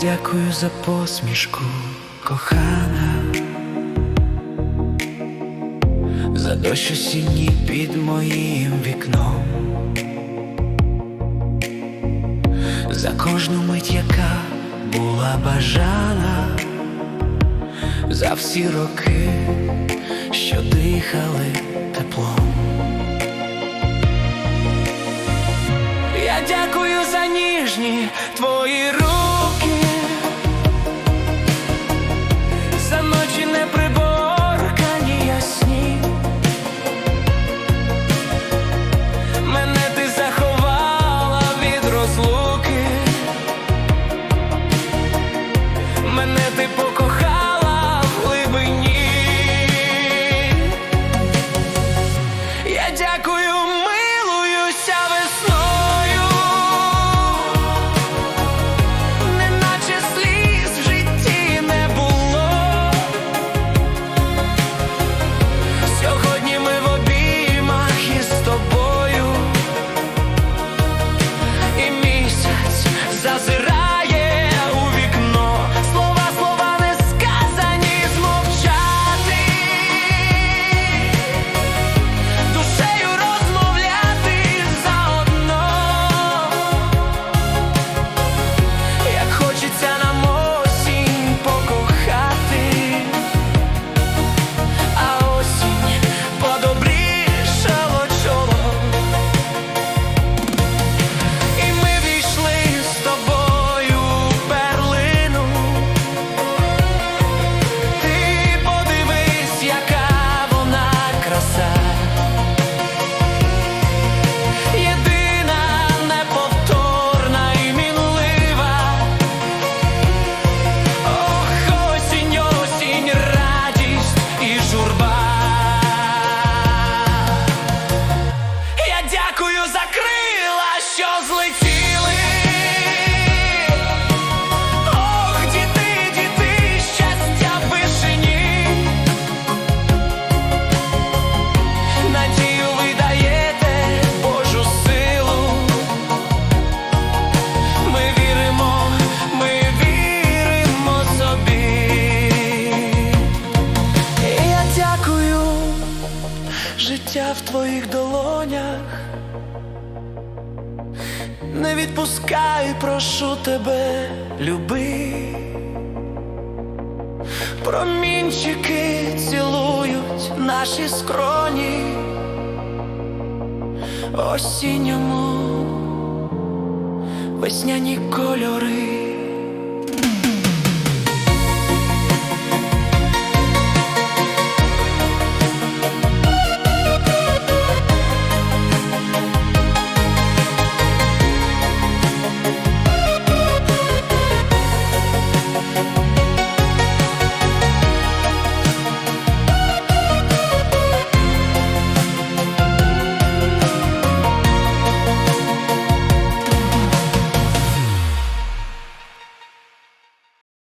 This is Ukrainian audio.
Дякую за посмішку, кохана, за дощ сіні під моїм вікном, за кожну мить, яка була бажана, за всі роки, що дихали теплом. Я дякую за ніжні твої руки. People. життя в твоїх долонях, не відпускай, прошу тебе, люби, промінчики цілують наші скроні, осінньому весняні кольори.